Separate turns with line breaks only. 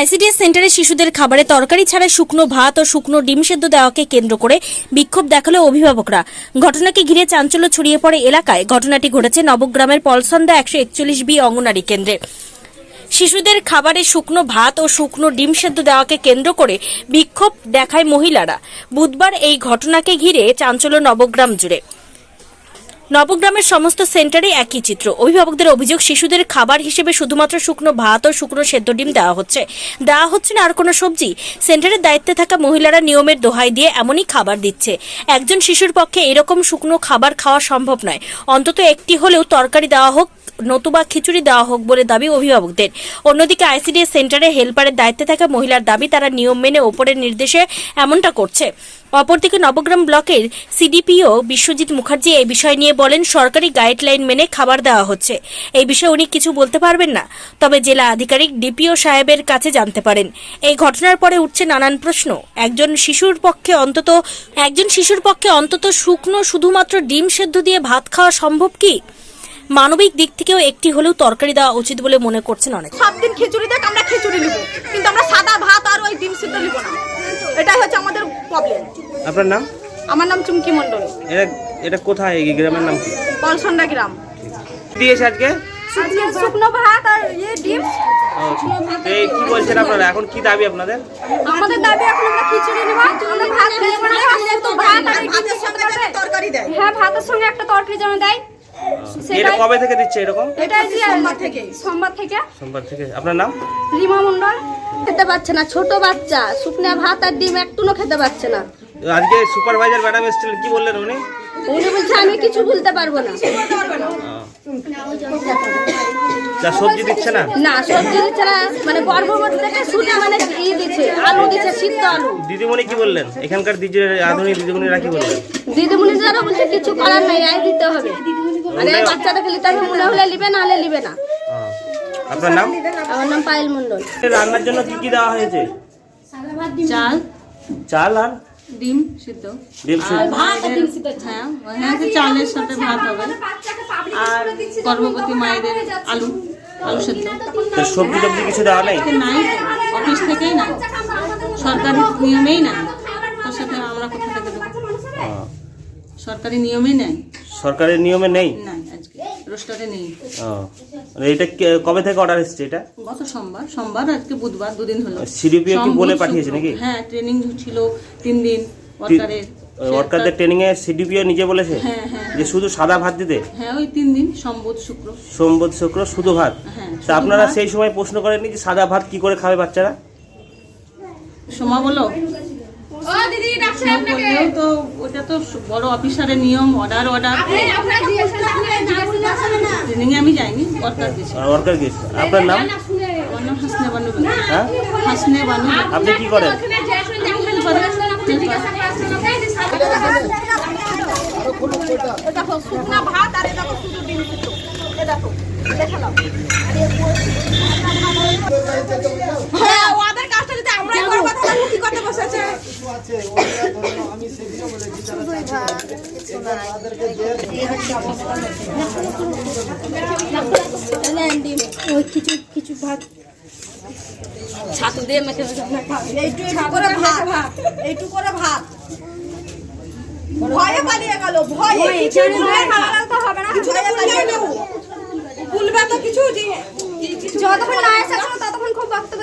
ICDS সেন্টারে শিশুদের খাবারে তরকারি ছাড়া শুকনো ভাত ও শুকনো ডিম সেদ্ধ দেওয়াকে কেন্দ্র করে বিক্ষোভ দেখাল অভিভাবকরা। ঘটনাকে ঘিরে চাঞ্চল্য ছড়িয়ে পড়ে এলাকায়। ঘটনাটি ঘটেছে নবগ্রামের পলসন্দা একশো একচল্লিশ বি অঙ্গনারী কেন্দ্রে। শিশুদের খাবারে শুকনো ভাত ও শুকনো ডিম সেদ্ধ দেওয়াকে কেন্দ্র করে বিক্ষোভ দেখায় মহিলারা। বুধবার এই ঘটনাকে ঘিরে চাঞ্চল্য নবগ্রাম জুড়ে। নবগ্রামের সমস্ত সেন্টারে একই চিত্র। অভিভাবকদের অভিযোগ, শিশুদের খাবার হিসেবে শুধুমাত্র শুকনো ভাত ও শুকনো সেদ্ধ ডিম দেওয়া হচ্ছে। দেওয়া হচ্ছে না আর কোনো সবজি। সেন্টারের দায়িত্বে থাকা মহিলারা নিয়মের দোহাই দিয়ে এমনই খাবার দিচ্ছে। একজন শিশুর পক্ষে এরকম শুকনো খাবার খাওয়া সম্ভব নয়। অন্তত একটি হলেও তরকারি দেওয়া হোক নতুবা খিচুড়ি দেওয়া হোক বলে দাবি অভিভাবকদের। অন্যদিকে আইসিডিএস সেন্টারে হেল্পারের দায়িত্বে থাকা মহিলার দাবি তারা নিয়ম মেনে ওপরের নির্দেশে এমনটা করছে। অপরদিকে নবগ্রাম ব্লকের সিডিপিও বিশ্বজিৎ মুখার্জি এই বিষয় নিয়ে বলেন, সরকারি গাইডলাইন মেনে খাবার দেওয়া হচ্ছে। এই বিষয়ে উনি কিছু বলতে পারবেন না, তবে জেলা আধিকারিক ডিপিও সাহেবের কাছে জানতে পারেন। এই ঘটনার পরে উঠছে নানান প্রশ্ন। একজন শিশুর পক্ষে অন্তত, একজন শিশুর পক্ষে অন্তত শুকনো শুধুমাত্র ডিম সেদ্ধ দিয়ে ভাত খাওয়া সম্ভব কি? মানবিক দিক থেকেও একটি হলেও তরকারি দেওয়া উচিত বলে মনে করছেন অনেক।
সব দিন খিচুড়ি দেখ আমরা খিচুড়ি নিব। কিন্তু আমরা সাদা ভাত আর ওই ডিম সিদ্ধ নিব না। এটাই হচ্ছে আমাদের প্রবলেম
আপনার নাম?
আমার নাম চুমকি মণ্ডল।
এটা এটা কোথায়? এই গ্রামের নাম কি?
পলসন্ডা গ্রাম।
দিয়েছে আজকে?
আজকে শুকনো ভাত আর ইয়ে ডিম।
এই কি বলছেন আপনারা? এখন কি দাবি আপনাদের?
আমাদের দাবি এখন আমরা খিচুড়ি নিব আমরা ভাত না শুধু ভাত আর এই ডিমের সাথে তরকারি দেয়। হ্যাঁ ভাতের সঙ্গে একটা তরকারি যেন দেয়।
এটা কবে থেকে দিচ্ছে এরকম?
এটা সোমবার থেকে। সোমবার থেকে।
সোমবার থেকে। আপনার নাম?
রিমা মণ্ডল।
খেতে পারছে না ছোট বাচ্চা। শুকনা ভাত আর ডিম একটুও খেতে পারছে না।
আজকে সুপারভাইজার ম্যাডাম এসেছিলেন কি বললেন উনি?
উনি বলছে আমি কিছু বলতে পারব না।
যা সবজি দিচ্ছে না?
না সবজি দিচ্ছে না। মানে গর্ভবতী থেকে শুনে মানে ই দিচ্ছে আলু দিচ্ছে সিদ্ধ আলু
দিদিমণি কি বললেন? এখানকার দিদি আধুনিক দিদিমণিরা কি বললেন?
দিদিমণি যারা বলছে কিছু করার নাই আই দিতে হবে। মানে বাচ্চাটাকে নিতে হবে মনে হলে নিবে না হলে নিবে না।
আপনার নাম?
আমার নাম পায়েল মণ্ডল।
রান্নার জন্য কি কি দেওয়া হয়েছে?
চাল।
চাল আর?
ডিম সিদ্ধ।
ডিম সিদ্ধ।
হ্যাঁ হ্যাঁ যে চালের সাথে ভাত হবে। আর গর্ভবতী মায়েদের আলু আলু সেদ্ধ।
তো সবজি টবজি কিছু দেওয়া নেই?
নাই অফিস থেকেই নাই। সরকারি নিয়মেই নাই তার সাথে আমরা কোথা থেকে দেবো সরকারি নিয়মেই নাই
সরকারের নিয়মে নেই?
নাই আজকে। রোস্টারে নেই।
মানে এটা কবে থেকে অর্ডার এসেছে এটা?
গত সোমবার। সোমবার আজকে বুধবার দুদিন হলো।
সিডিপিও কি বলে পাঠিয়েছে নাকি?
হ্যাঁ ট্রেনিং ছিল তিন দিন ওয়ার্কারের
ওয়ার্কারদের ট্রেনিং এ সিডিপিও নিজে বলেছে?
হ্যাঁ হ্যাঁ
যে শুধু সাদা ভাত দিতে?
হ্যাঁ ওই তিন দিন সম্বোধ শুক্র
সোমবার শুক্র শুধু ভাত?
হ্যাঁ
তা আপনারা সেই সময় প্রশ্ন করেননি যে সাদা ভাত কি করে খাবে বাচ্চারা?
সোমা বলো বললেও তো ওটা তো বড় অফিসারের নিয়ম অর্ডার অর্ডার ট্রেনিং আমি যাইনি ওয়ার্কার গেছি।
আর ওয়ার্কার গেছে। আপনার নাম?
আমার নাম হাসনে বানু
হ্যাঁ?
হাসনে বানু
আপনি কি করেন?
দেখো শুকনা ভাত আর এটা শুধু ডিম দেখো দেখে।
ওই কিছু কিছু ভাত ছাতু দিয়ে মেখে
এইটু করে ভাত এইটু করে ভাত ভয়ে পালিয়ে গেল ভয়ে কিছু ভুলবে তো কিছু
যতক্ষণ না এসে ততক্ষণ খুব বক্তব্য